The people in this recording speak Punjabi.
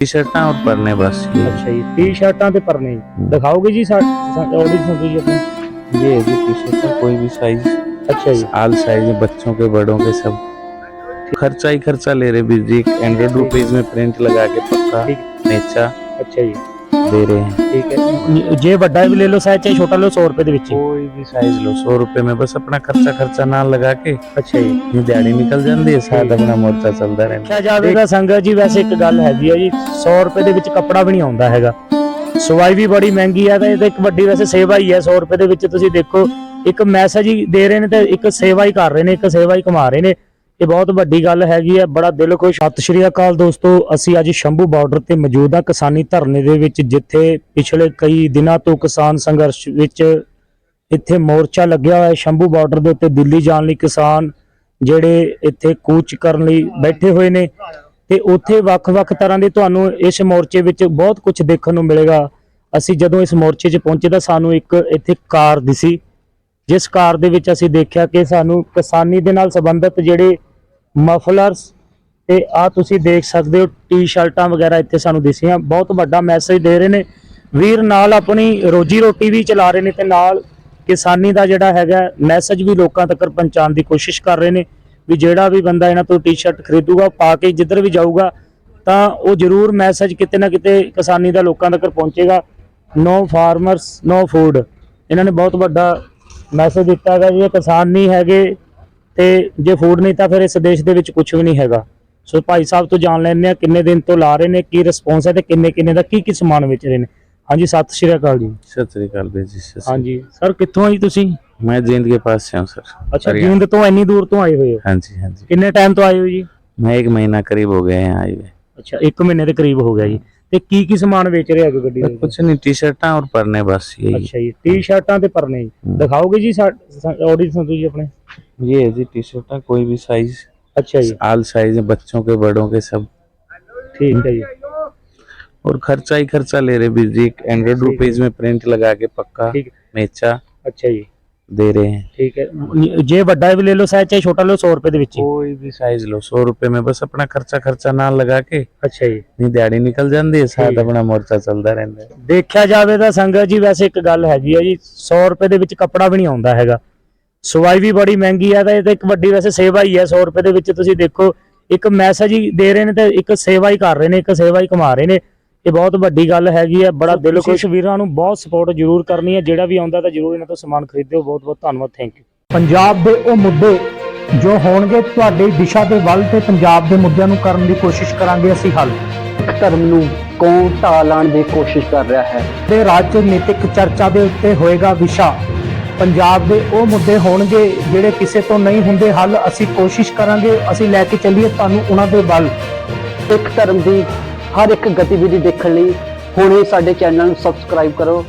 टी शर्टां और परने बस। अच्छा जी टी शर्टां ते परने ये जी टी शर्ट कोई भी साइज़ अच्छा जी। आल साइज़ बच्चों के बड़ों के सब। खर्चा ही खर्चा ले रहे बीर हंड्रेड रुपीज़ में प्रिंट लगा के पक्का अच्छा जी। दे रहे हैं ਠੀਕ ਹੈ ਜੇ ਵੱਡਾ ਵੀ ਲੈ ਲਓ ਸਾਈਜ਼ ਚਾਹੇ ਛੋਟਾ ਲਓ 100 ਰੁਪਏ ਦੇ ਵਿੱਚ ਹੀ। कोई भी साइज लो सौ रुपए में बस अपना खर्चा खर्चा ना लगा के ਅੱਛਾ ਜੀ ये दिहाड़ी निकल जाती है साथ अपना मोर्चा चलता रहता ਦੇਖਿਆ ਜਾਵੇ ਤਾਂ ਸੰਗਤ ਜੀ ਵੈਸੇ ਇੱਕ ਗੱਲ ਹੈਗੀ ਆ ਜੀ 100 ਰੁਪਏ ਦੇ ਵਿੱਚ ਕੱਪੜਾ ਵੀ ਨਹੀਂ ਆਉਂਦਾ ਹੈਗਾ ਸਵਾਈ ਵੀ ਬੜੀ ਮਹਿੰਗੀ ਆ ਤਾਂ ਇਹ ਤਾਂ ਇੱਕ ਵੱਡੀ ਵੈਸੇ ਸੇਵਾ ਹੀ ਹੈ 100 ਰੁਪਏ ਦੇ ਵਿੱਚ ਤੁਸੀਂ ਦੇਖੋ ਇੱਕ ਮੈਸੇਜ ਹੀ ਦੇ ਰਹੇ ਨੇ ਤੇ ਇੱਕ ਸੇਵਾ ਹੀ ਕਰ ਰਹੇ ਨੇ ਇੱਕ ਸੇਵਾ ਹੀ ਕਮਾ ਰਹੇ ਨੇ ਇਹ ਬਹੁਤ ਵੱਡੀ ਗੱਲ ਹੈਗੀ ਹੈ। ਬੜਾ ਦਿਲ ਖੁਸ਼। ਸਤਿ ਸ਼੍ਰੀ ਅਕਾਲ ਦੋਸਤੋ। ਅਸੀਂ ਅੱਜ ਸ਼ੰਭੂ ਬਾਰਡਰ ਤੇ ਮੌਜੂਦ ਹਾਂ ਕਿਸਾਨੀ ਧਰਨੇ ਦੇ ਵਿੱਚ, ਜਿੱਥੇ ਪਿਛਲੇ ਕਈ ਦਿਨਾਂ ਤੋਂ ਕਿਸਾਨ ਸੰਘਰਸ਼ ਵਿੱਚ ਇੱਥੇ ਮੋਰਚਾ ਲੱਗਿਆ ਹੋਇਆ ਹੈ। ਸ਼ੰਭੂ ਬਾਰਡਰ ਦੇ ਉੱਤੇ ਦਿੱਲੀ ਜਾਣ ਲਈ ਕਿਸਾਨ ਜਿਹੜੇ ਇੱਥੇ ਕੂਚ ਕਰਨ ਲਈ ਬੈਠੇ ਹੋਏ ਨੇ ਤੇ ਉੱਥੇ ਵੱਖ-ਵੱਖ ਤਰ੍ਹਾਂ ਦੇ ਤੁਹਾਨੂੰ ਇਸ ਮੋਰਚੇ ਵਿੱਚ ਬਹੁਤ ਕੁਝ ਦੇਖਣ ਨੂੰ ਮਿਲੇਗਾ। ਅਸੀਂ ਜਦੋਂ ਇਸ ਮੋਰਚੇ 'ਚ ਪਹੁੰਚੇ ਤਾਂ ਸਾਨੂੰ ਇੱਕ ਇੱਥੇ ਕਾਰ ਦਿਸੀ, ਜਿਸ ਕਾਰ ਦੇ ਵਿੱਚ ਅਸੀਂ ਦੇਖਿਆ ਕਿ ਸਾਨੂੰ ਕਿਸਾਨੀ ਦੇ ਨਾਲ ਸੰਬੰਧਿਤ ਜਿਹੜੇ ਮਫਲਰਸ, ਤੇ ਆ ਤੁਸੀਂ ਦੇਖ ਸਕਦੇ ਹੋ ਟੀ-ਸ਼ਰਟਾਂ ਵਗੈਰਾ ਇੱਥੇ ਸਾਨੂੰ ਦਿਸੀਆਂ। ਬਹੁਤ ਵੱਡਾ ਮੈਸੇਜ ਦੇ ਰਹੇ ਨੇ। ਵੀਰ, ਨਾਲ ਆਪਣੀ ਰੋਜੀ ਰੋਟੀ ਵੀ ਚਲਾ ਰਹੇ ਨੇ ਤੇ ਨਾਲ ਕਿਸਾਨੀ ਦਾ ਜਿਹੜਾ ਹੈਗਾ ਮੈਸੇਜ ਵੀ ਲੋਕਾਂ ਤੱਕ ਪਹੁੰਚਾਉਣ ਦੀ ਕੋਸ਼ਿਸ਼ ਕਰ ਰਹੇ ਨੇ ਵੀ ਜਿਹੜਾ ਵੀ ਬੰਦਾ ਇਹਨਾਂ ਤੋਂ ਟੀ-ਸ਼ਰਟ ਖਰੀਦੂਗਾ, ਪਾ ਕੇ ਜਿੱਧਰ ਵੀ ਜਾਊਗਾ, ਤਾਂ ਉਹ ਜ਼ਰੂਰ ਮੈਸੇਜ ਕਿਤੇ ਨਾ ਕਿਤੇ ਕਿਸਾਨੀ ਦਾ ਲੋਕਾਂ ਤੱਕ ਪਹੁੰਚੇਗਾ। ਨੋ ਫਾਰਮਰਸ ਨੋ ਫੂਡ ਇਹਨਾਂ ਨੇ ਬਹੁਤ ਵੱਡਾ ਮੈਸੇਜ ਦਿੱਤਾ ਹੈਗਾ ਜੀ ਇਹ ਕਿਸਾਨ ਨਹੀਂ ਹੈਗੇ। ਤੇ ਜੇ ਫੂਡ ਨਹੀਂ ਤਾਂ ਫਿਰ ਇਸ ਦੇਸ਼ ਦੇ ਵਿੱਚ ਕੁਝ ਵੀ ਨਹੀਂ ਹੈਗਾ। ਸੋ ਭਾਈ ਸਾਹਿਬ ਤੋਂ ਜਾਣ ਲੈਣੇ ਆ ਕਿੰਨੇ ਦਿਨ ਤੋਂ ਲਾ ਰਹੇ ਨੇ ਕੀ ਰਿਸਪੌਂਸ ਹੈ ਤੇ ਕਿੰਨੇ ਕਿੰਨੇ ਦਾ ਕੀ ਕੀ ਸਮਾਨ ਵੇਚ ਰਹੇ ਨੇ। ਹਾਂਜੀ ਸਤਿ ਸ਼੍ਰੀ ਅਕਾਲ ਜੀ। ਸਤਿ ਸ੍ਰੀ ਅਕਾਲ ਵੀਰ ਜੀ ਸਤਿ ਸ੍ਰੀ ਹਾਂਜੀ। ਸਰ ਕਿੱਥੋਂ ਆ ਜੀ ਤੁਸੀਂ? ਅਕਾਲ। ਮੈਂ ਜੀਂਦ ਕੇ ਪਾਸ से हूँ सर ਅੱਛਾ हरियाणा। ਜੀਂਦ ਤੋਂ ਇੰਨੀ ਦੂਰ ਤੋਂ ਆਏ ਹੋਏ ਹੋ? हाँ जी हाँ जी ਕਿੰਨੇ ਟਾਈਮ ਤੋਂ ਆਏ ਹੋ ਜੀ? मैं एक महीना करीब हो गए हैं आए हुए ਅੱਛਾ 1 ਮਹੀਨੇ ਦੇ ਕਰੀਬ ਹੋ ਗਿਆ ਜੀ। ਤੇ ਕੀ ਕੀ ਸਮਾਨ ਵੇਚ ਰਹੇ ਹੋ ਗੱਡੀ ਦੇ ਵਿੱਚ? कुछ नहीं टी शर्ट और पढ़ने बस यही ਅੱਛਾ ਜੀ ਟੀ-ਸ਼ਰਟਾਂ ਤੇ ਪਰਨੇ ਜੀ। ਦਿਖਾਓਗੇ ਜੀ ਆਡੀਸ਼ਨ ਤੁਸੀਂ ਆਪਣੇ? ये है जी टी शर्टा कोई भी साइज ਅੱਛਾ ਜੀ आल साइज है बच्चों के बड़ों के सब ਠੀਕ ਹੈ ਜੀ और खर्चा ही खर्चा ले रहे बीर जी हंड्रेड ठीक है। रुपीज में प्रिंट लगा के पक्का ठीक मेचा ਅੱਛਾ ਜੀ दे रहे हैं ਠੀਕ ਹੈ ਜੇ ਵੱਡਾ ਵੀ ਲੈ ਲਓ ਸਾਈਜ਼ ਚਾਹੇ ਛੋਟਾ ਲਓ 100 ਰੁਪਏ ਦੇ ਵਿੱਚ ਹੀ। कोई भी साइज लो सौ रुपए में बस अपना खर्चा खर्चा ना लगा के ਅੱਛਾ ਜੀ नहीं दिहाड़ी निकल जाती है ठीक साथ है। अपना मोर्चा चलता रहता है ਦੇਖਿਆ ਜਾਵੇ ਤਾਂ ਸੰਗਤ ਜੀ ਵੈਸੇ ਇੱਕ ਗੱਲ ਹੈਗੀ ਆ ਜੀ 100 ਰੁਪਏ ਦੇ ਵਿੱਚ ਕੱਪੜਾ ਵੀ ਨਹੀਂ ਆਉਂਦਾ ਹੈਗਾ ਸਵਾਈ ਵੀ ਬੜੀ ਮਹਿੰਗੀ ਆ ਤਾਂ ਇਹ ਤਾਂ ਇੱਕ ਵੱਡੀ ਵੈਸੇ ਸੇਵਾ ਹੀ ਹੈ 100 ਰੁਪਏ ਦੇ ਵਿੱਚ ਤੁਸੀਂ ਦੇਖੋ ਇੱਕ ਮੈਸੇਜ ਹੀ ਦੇ ਰਹੇ ਨੇ ਤੇ ਇੱਕ ਸੇਵਾ ਹੀ ਕਰ ਰਹੇ ਨੇ ਇੱਕ ਸੇਵਾ ਹੀ ਕਮਾ ਰਹੇ ਨੇ। ਇਹ ਬਹੁਤ ਵੱਡੀ ਗੱਲ ਹੈਗੀ ਆ ਬੜਾ ਦਿਲ ਖੁਸ਼ ਵੀਰਾਂ ਨੂੰ ਬਹੁਤ ਸਪੋਰਟ ਜ਼ਰੂਰ ਕਰਨੀ ਹੈ ਜਿਹੜਾ ਵੀ ਆਉਂਦਾ ਤਾਂ ਜ਼ਰੂਰ ਇਹਨਾਂ ਤੋਂ ਸਮਾਨ ਖਰੀਦਿਓ ਬਹੁਤ ਬਹੁਤ ਧੰਨਵਾਦ ਥੈਂਕ ਯੂ ਪੰਜਾਬ ਦੇ ਉਹ ਮੁੱਦੇ ਜੋ ਹੋਣਗੇ ਤੁਹਾਡੀ ਦਿਸ਼ਾ ਦੇ ਵੱਲ ਤੇ ਪੰਜਾਬ ਦੇ ਮੁੱਦਿਆਂ ਨੂੰ ਕਰਨ ਦੀ ਕੋਸ਼ਿਸ਼ ਕਰਾਂਗੇ ਅਸੀਂ ਹੱਲ। ਧਰਮ ਨੂੰ ਕੌਣ ਢਾਹ ਦੀ ਕੋਸ਼ਿਸ਼ ਕਰ ਰਿਹਾ ਹੈ? ਦੇ ਰਾਜਨੀਤਿਕ ਚਰਚਾ ਦੇ ਉੱਤੇ ਹੋਏਗਾ ਵਿਸ਼ਾ। ਪੰਜਾਬ ਦੇ ਉਹ ਮੁੱਦੇ ਹੋਣਗੇ ਜਿਹੜੇ ਕਿਸੇ ਤੋਂ ਨਹੀਂ ਹੁੰਦੇ, ਹੱਲ ਅਸੀਂ ਕੋਸ਼ਿਸ਼ ਕਰਾਂਗੇ, ਅਸੀਂ ਲੈ ਕੇ ਚੱਲੀਏ ਤੁਹਾਨੂੰ ਉਹਨਾਂ ਦੇ ਵੱਲ। ਇੱਕ ਧਰਮ ਦੀ ਹਰ ਇੱਕ ਗਤੀਵਿਧੀ ਦੇਖਣ ਲਈ ਹੁਣੇ ਸਾਡੇ ਚੈਨਲ ਨੂੰ ਸਬਸਕ੍ਰਾਈਬ ਕਰੋ।